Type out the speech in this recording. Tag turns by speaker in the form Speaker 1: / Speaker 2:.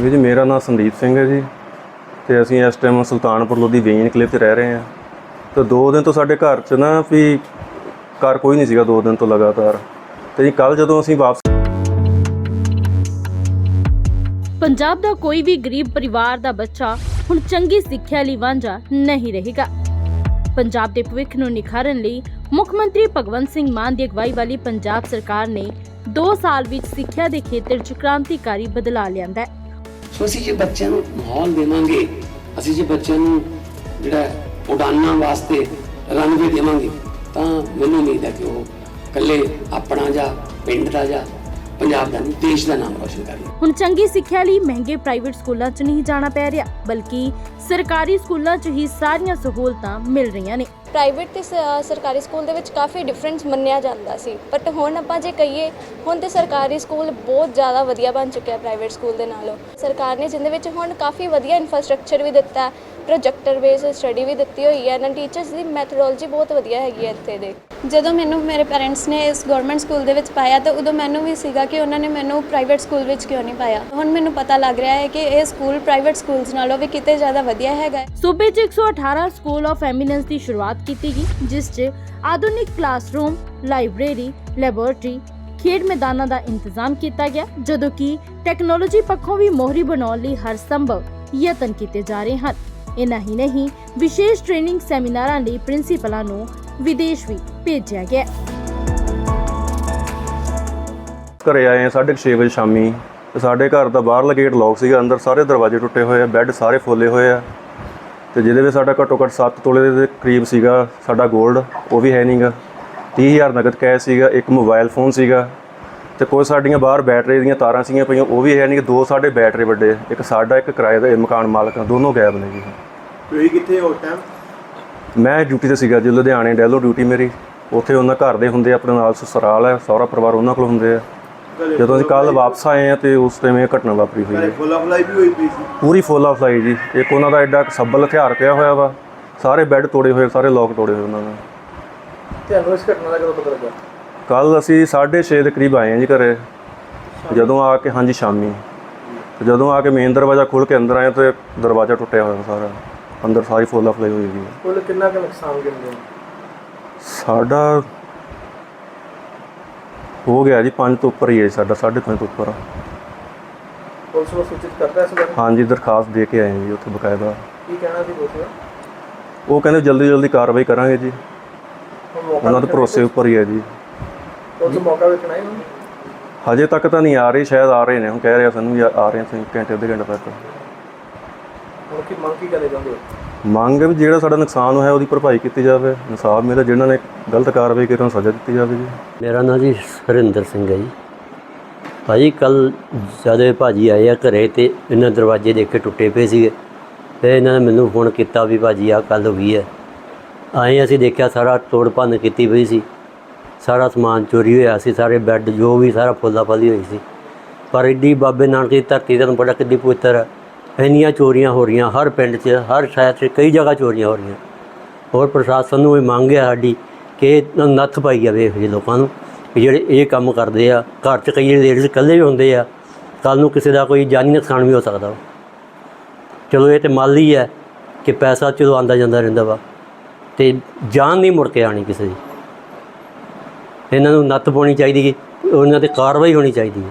Speaker 1: ਵੀਰ ਜੀ, ਮੇਰਾ ਨਾਮ ਸੰਦੀਪ ਸਿੰਘ ਹੈ ਜੀ ਤੇ ਅਸੀਂ ਇਸ ਟਾਈਮ ਸੁਲਤਾਨਪੁਰ ਲੋਧੀ ਵੇਨ ਕਲਿਪ 'ਚ ਰਹਿ ਰਹੇ ਹਾਂ। ਤੇ ਦੋ ਦਿਨ ਤੋਂ ਸਾਡੇ ਘਰ 'ਚ ਨਾ ਵੀ ਘਰ ਕੋਈ ਨਹੀਂ ਸੀਗਾ ਦੋ ਦਿਨ ਤੋਂ ਲਗਾਤਾਰ। ਤੇ ਜੀ ਕੱਲ ਜਦੋਂ ਅਸੀਂ ਵਾਪਸ
Speaker 2: ਪੰਜਾਬ ਦਾ ਕੋਈ ਵੀ ਗਰੀਬ ਪਰਿਵਾਰ ਦਾ ਬੱਚਾ ਹੁਣ ਚੰਗੀ ਸਿੱਖਿਆ ਲਈ ਵਾਂਝਾ ਨਹੀਂ ਰਹੇਗਾ। ਪੰਜਾਬ ਦੇ ਭਵਿੱਖ ਨੂੰ ਨਿਖਾਰਨ ਲਈ ਮੁੱਖ ਮੰਤਰੀ ਭਗਵੰਤ ਸਿੰਘ ਮਾਨ ਦੀ ਅਗਵਾਈ ਵਾਲੀ ਪੰਜਾਬ ਸਰਕਾਰ ਨੇ 2 ਸਾਲ ਵਿੱਚ ਸਿੱਖਿਆ ਦੇ ਖੇਤਰ 'ਚ ਕ੍ਰਾਂਤੀਕਾਰੀ ਬਦਲਾਅ ਲਿਆਂਦਾ ਹੈ।
Speaker 3: ਸੋ ਅਸੀਂ ਜੇ ਬੱਚਿਆਂ ਨੂੰ ਮਾਹੌਲ ਦੇਵਾਂਗੇ, ਅਸੀਂ ਜੇ ਬੱਚਿਆਂ ਨੂੰ ਜਿਹੜਾ ਉਡਾਨਾਂ ਵਾਸਤੇ ਰਨਵੇ ਦੇਵਾਂਗੇ, ਤਾਂ ਮੈਨੂੰ ਉਮੀਦ ਹੈ ਕਿ ਉਹ ਇਕੱਲੇ ਆਪਣਾ ਜਾਂ ਪਿੰਡ ਦਾ ਜਾਂ ਪੰਜਾਬ ਦਾ ਨਹੀਂ, ਦੇਸ਼ ਦਾ ਨਾਮ ਰੋਸ਼ਨ ਕਰਨਗੇ।
Speaker 2: ਹੁਣ ਚੰਗੀ ਸਿੱਖਿਆ ਲਈ ਮਹਿੰਗੇ ਪ੍ਰਾਈਵੇਟ ਸਕੂਲਾਂ 'ਚ ਨਹੀਂ ਜਾਣਾ ਪੈ ਰਿਹਾ, ਬਲਕਿ ਸਰਕਾਰੀ ਸਕੂਲਾਂ 'ਚ ਹੀ ਸਾਰੀਆਂ ਸਹੂਲਤਾਂ ਮਿਲ ਰਹੀਆਂ ਨੇ।
Speaker 4: ਪ੍ਰਾਈਵੇਟ ਤੇ ਸ- ਸਰਕਾਰੀ ਸਕੂਲ ਦੇ ਵਿੱਚ ਕਾਫੀ ਡਿਫਰੈਂਸ ਮੰਨਿਆ ਜਾਂਦਾ ਸੀ। ਬਟ ਹੁਣ ਆਪਾਂ ਜੇ ਕਹੀਏ ਹੁਣ ਤੇ ਸਰਕਾਰੀ ਸਕੂਲ ਬਹੁਤ ਜ਼ਿਆਦਾ ਵਧੀਆ ਬਣ ਚੁੱਕਿਆ ਪ੍ਰਾਈਵੇਟ ਸਕੂਲ ਦੇ ਨਾਲੋਂ। ਸਰਕਾਰ ਨੇ ਜਿੰਦੇ ਵਿੱਚ ਹੁਣ ਕਾਫੀ ਵਧੀਆ ਇਨਫਰਾਸਟ੍ਰਕਚਰ ਵੀ ਦਿੱਤਾ ਪ੍ਰੋਜੈਕਟਰ ਬੇਸ ਸਟੱਡੀ ਵੀ ਦਿੱਤੀ ਹੋਈ ਹੈ ਇਹਨਾਂ ਟੀਚਰਸ ਦੀ ਮੈਥਡੋਲੋਜੀ ਬਹੁਤ ਵਧੀਆ ਹੈਗੀ ਹੈ ਇੱਥੇ ਦੇ।
Speaker 5: ਜਦੋਂ ਮੈਨੂੰ ਮੇਰੇ ਪੈਰੈਂਟਸ ਨੇ ਇਸ ਗਵਰਨਮੈਂਟ ਸਕੂਲ ਦੇ ਵਿੱਚ ਪਾਇਆ ਤਾਂ ਉਦੋਂ ਮੈਨੂੰ ਵੀ ਸੀਗਾ ਕਿ ਉਹਨਾਂ ਨੇ ਮੈਨੂੰ ਪ੍ਰਾਈਵੇਟ ਸਕੂਲ ਵਿੱਚ ਕਿਉਂ ਨਹੀਂ ਪਾਇਆ। ਹੁਣ ਮੈਨੂੰ ਪਤਾ ਲੱਗ ਰਿਹਾ ਹੈ ਕਿ ਇਹ ਸਕੂਲ ਪ੍ਰਾਈਵੇਟ ਸਕੂਲਸ ਨਾਲੋਂ ਵੀ ਕਿਤੇ ਜ਼ਿਆਦਾ ਵਧੀਆ ਹੈਗਾ ਹੈ।
Speaker 2: ਸੂਬੇ 'ਚ 118 ਸਕੂਲ ਆਫ ਐਮੀਨੈਂਸ ਦੀ ਸ਼ੁਰੂਆਤ ਕੀਤੀ ਗਈ ਜਿਸ 'ਚ ਆਧੁਨਿਕ ਕਲਾਸਰੂਮ, ਲਾਇਬ੍ਰੇਰੀ, ਲੈਬੋਰੇਟਰੀ, ਖੇਡ ਮੈਦਾਨਾਂ ਦਾ ਇੰਤਜ਼ਾਮ ਕੀਤਾ ਗਿਆ ਜਦੋਂ ਕਿ ਟੈਕਨੋਲੋਜੀ ਪੱਖੋਂ ਵੀ ਮੋਹਰੀ ਬਣਾਉਣ ਲਈ ਹਰ ਸੰਭਵ ਯਤਨ ਕੀਤੇ ਜਾ ਰਹੇ ਹਨ। ਇਨਾ ਹੀ ਨਹੀਂ ਵਿਸ਼ੇਸ਼ ਟ੍ਰੇਨਿੰਗ ਸੈਮੀਨਾਰਾਂ ਲਈ ਪ੍ਰਿੰਸੀਪਲਾਂ ਨੂੰ ਵਿਦੇਸ਼ ਵੀ ਭੇਜਿਆ ਗਿਆ।
Speaker 1: ਘਰੇ ਆਏ ਹਾਂ 6:30 ਵਜੇ ਸ਼ਾਮੀ। ਸਾਡੇ ਘਰ ਦਾ ਬਾਹਰਲਾ ਗੇਟ ਲੌਕ ਸੀਗਾ ਅੰਦਰ ਸਾਰੇ ਦਰਵਾਜ਼ੇ ਟੁੱਟੇ ਹੋਏ ਆ ਬੈੱਡ ਸਾਰੇ ਫੋਲੇ ਹੋਏ ਆ। ਤੇ ਜਿਹਦੇ ਵਿੱਚ ਸਾਡਾ ਘੱਟੋ ਘੱਟ 7 ਤੋਲੇ ਦੇ ਕਰੀਬ ਸੀਗਾ ਸਾਡਾ 골ਡ ਉਹ ਵੀ ਹੈ ਨਹੀਂਗਾ 30000 ਨਗਦ ਕੈਸ਼ ਸੀਗਾ ਇੱਕ ਮੋਬਾਈਲ ਫੋਨ ਸੀਗਾ ਤੇ ਕੋਈ ਸਾਡੀਆਂ ਬਾਹਰ ਬੈਟਰੀ ਦੀਆਂ ਤਾਰਾਂ ਸੀਗੀਆਂ ਪਈਆਂ ਉਹ ਵੀ ਹੈ ਨਹੀਂ ਦੋ ਸਾਡੇ ਬੈਟਰੀ ਵੱਡੇ ਇੱਕ ਸਾਡਾ ਇੱਕ ਕਿਰਾਏ ਦਾ ਮਕਾਨ ਮਾਲਕ ਦੋਨੋਂ ਗਾਇਬ ਨੇ ਜੀ।
Speaker 6: ਤੁਸੀਂ ਕਿੱਥੇ ਹੋ ਟਾਈਮ
Speaker 1: ਮੈਂ ਡਿਊਟੀ ਤੇ ਸੀਗਾ ਜੀ ਲੁਧਿਆਣੇ ਡੈਲੋ ਡਿਊਟੀ ਮੇਰੀ। ਉੱਥੇ ਉਹਨਾਂ ਘਰ ਦੇ ਹੁੰਦੇ ਆਪਣੇ ਨਾਲ ਸਸੁਰਾਲ ਹੈ ਸਹੁਰਾ ਪਰਿਵਾਰ ਉਹਨਾਂ ਕੋਲ ਹੁੰਦੇ ਆ। ਜਦੋਂ ਅਸੀਂ ਕੱਲ ਵਾਪਸ ਆਏ ਆ ਤੇ ਉਸ ਟਾਈਮ ਇਹ ਘਟਨਾ ਵਾਪਰੀ ਹੋਈ ਹੈ।
Speaker 6: ਫੁੱਲ ਅਫਲਾਈ ਵੀ ਹੋਈ ਪਈ ਸੀ।
Speaker 1: ਪੂਰੀ ਫੁੱਲ ਆਫ ਜੀ। ਇੱਕ ਉਹਨਾਂ ਦਾ ਐਡਾ ਸੱਬਲ ਹਥਿਆਰ ਪਿਆ ਹੋਇਆ ਵਾ। ਸਾਰੇ ਬੈੱਡ ਤੋੜੇ ਹੋਏ ਸਾਰੇ ਲੋਕ ਤੋੜੇ ਹੋਏ ਉਹਨਾਂ ਨੇ
Speaker 6: ਤੁਹਾਨੂੰ ਇਸ ਘਟਨਾ ਦਾ ਕਦੋਂ ਪਤਾ ਲੱਗਾ?
Speaker 1: ਕੱਲ ਅਸੀਂ 6:30 ਦੇ ਕਰੀਬ ਆਏ ਆ ਜੀ ਘਰੇ। ਜਦੋਂ ਆ ਕੇ ਹਾਂਜੀ ਸ਼ਾਮੀ। ਜਦੋਂ ਆ ਕੇ ਮੇਨ ਦਰਵਾਜ਼ਾ ਖੋਲ ਕੇ ਅੰਦਰ ਆਏ ਤੇ ਦਰਵਾਜ਼ਾ ਟੁੱਟਿਆ ਹੋਇਆ ਸਾਰਾ। ਅੰਦਰ ਸਾਰੀ ਫੁੱਲ ਆਫ ਲਾਈ ਹੋਈ ਸੀ
Speaker 6: ਕੁੱਲ ਕਿੰਨਾ ਕੁ ਨੁਕਸਾਨ ਕਿੰਨੇ
Speaker 1: ਸਾਡਾ ਹੋ ਗਿਆ ਜੀ 5 ਤੋਂ ਉੱਪਰ ਹੀ ਹੈ ਸਾਡਾ 5.5 ਤੋਂ ਉੱਪਰ।
Speaker 6: ਪੁਲਿਸ ਨੂੰ ਸੂਚਿਤ ਕਰਤਾ ਇਸ ਬਾਰੇ?
Speaker 1: ਹਾਂਜੀ ਦਰਖਾਸਤ ਦੇ ਕੇ ਆਏ ਜੀ ਉੱਥੇ ਬਕਾਇਦਾ।
Speaker 6: ਕੀ ਕਹਿਣਾ ਸੀ ਪੁਲਿਸ ਦਾ?
Speaker 1: ਉਹ ਕਹਿੰਦੇ ਜਲਦੀ ਜਲਦੀ ਕਾਰਵਾਈ ਕਰਾਂਗੇ ਜੀ।
Speaker 6: ਹੁਣ ਮੌਕਾ
Speaker 1: ਉਹਨਾਂ ਦੇ ਭਰੋਸੇ ਉੱਪਰ ਹੀ ਹੈ ਜੀ।
Speaker 6: ਪੁਲਿਸ ਮੌਕਾ ਵੇਖਣਾ ਹੈ
Speaker 1: ਹਜੇ ਤੱਕ ਤਾਂ ਨਹੀਂ ਆ ਰਹੀ ਸ਼ਾਇਦ ਆ ਰਹੇ ਨੇ। ਹੁਣ ਕਹਿ ਰਹੇ ਸਾਨੂੰ ਵੀ ਆ ਆ ਰਹੇ ਸੀ ਘੰਟੇ ਅੱਧੇ ਘੰਟੇ ਤੱਕ।
Speaker 6: ਹੁਣ ਕੀ ਮੰਗ ਕੀ ਕਰਨੀ ਚਾਹੁੰਦੇ ਹੋ?
Speaker 1: ਮੰਗ ਹੈ ਵੀ ਜਿਹੜਾ ਸਾਡਾ ਨੁਕਸਾਨ ਹੋਇਆ ਉਹਦੀ ਭਰਪਾਈ ਕੀਤੀ ਜਾਵੇ। ਇਨਸਾਫ ਮਿਲੇ ਜਿਨ੍ਹਾਂ ਨੇ ਗਲਤ ਕਾਰਵਾਈ ਕੀਤੀ ਉਹਨਾਂ ਨੂੰ ਸਜ਼ਾ ਦਿੱਤੀ ਜਾਵੇ ਜੀ।
Speaker 7: ਮੇਰਾ ਨਾਂ ਜੀ ਹਰਿੰਦਰ ਸਿੰਘ ਹੈ ਜੀ। ਭਾਜੀ ਕੱਲ ਜਦ ਭਾਜੀ ਆਏ ਆ ਘਰੇ ਤੇ ਇਹਨਾਂ ਦਰਵਾਜ਼ੇ ਦੇਖ ਕੇ ਟੁੱਟੇ ਪਏ ਸੀਗੇ। ਤੇ ਇਹਨਾਂ ਨੇ ਮੈਨੂੰ ਫੋਨ ਕੀਤਾ ਵੀ ਭਾਜੀ ਆ ਕੱਲ ਹੋਈ ਹੈ। ਆਏ ਅਸੀਂ ਦੇਖਿਆ ਸਾਰਾ ਤੋੜ ਭੰਨ ਕੀਤੀ ਪਈ ਸੀ। ਸਾਰਾ ਸਮਾਨ ਚੋਰੀ ਹੋਇਆ ਸੀ ਸਾਰੇ ਬੈੱਡ ਜੋ ਵੀ ਸਾਰਾ ਫੁੱਲਾ ਫਲੀ ਹੋਈ ਸੀ। ਪਰ ਏਡੀ ਬਾਬੇ ਨਾਨਕ ਦੀ ਧਰਤੀ ਤੁਹਾਨੂੰ ਬੜਾ ਕਿੱਡੀ ਪਵਿੱਤਰ ਹੈ। ਇੰਨੀਆਂ ਚੋਰੀਆਂ ਹੋ ਰਹੀਆਂ ਹਰ ਪਿੰਡ 'ਚ, ਹਰ ਸ਼ਹਿਰ 'ਚ, ਕਈ ਜਗ੍ਹਾ ਚੋਰੀਆਂ ਹੋ ਰਹੀਆਂ। ਹੋਰ ਪ੍ਰਸ਼ਾਸਨ ਨੂੰ ਇਹ ਮੰਗ ਹੈ ਸਾਡੀ ਕਿ ਇਹਨਾਂ ਨੂੰ ਨੱਥ ਪਾਈ ਜਾਵੇ ਇਹੋ ਜਿਹੇ ਲੋਕਾਂ ਨੂੰ ਕਿ ਜਿਹੜੇ ਇਹ ਕੰਮ ਕਰਦੇ ਆ, ਘਰ 'ਚ ਕਈ ਲੇਡੀਜ਼ ਇਕੱਲੇ ਵੀ ਹੁੰਦੇ ਆ ਕੱਲ ਨੂੰ ਕਿਸੇ ਦਾ ਕੋਈ ਜਾਨੀ ਨੁਕਸਾਨ ਵੀ ਹੋ ਸਕਦਾ ਵਾ। ਚਲੋ ਇਹ ਤੇ ਮਾਲੀ ਹੈ ਕਿ ਪੈਸਾ ਚਲੋ ਆਂਦਾ ਜਾਂਦਾ ਰਹਿੰਦਾ ਵਾ, ਤੇ ਜਾਨ ਨਹੀਂ ਮੁੜ ਕੇ ਆਣੀ ਕਿਸੇ ਦੀ। ਇਹਨਾਂ ਨੂੰ ਨੱਥ ਪਾਉਣੀ ਚਾਹੀਦੀ ਹੈ ਉਹਨਾਂ ਤੇ ਕਾਰਵਾਈ ਹੋਣੀ ਚਾਹੀਦੀ ਹੈ।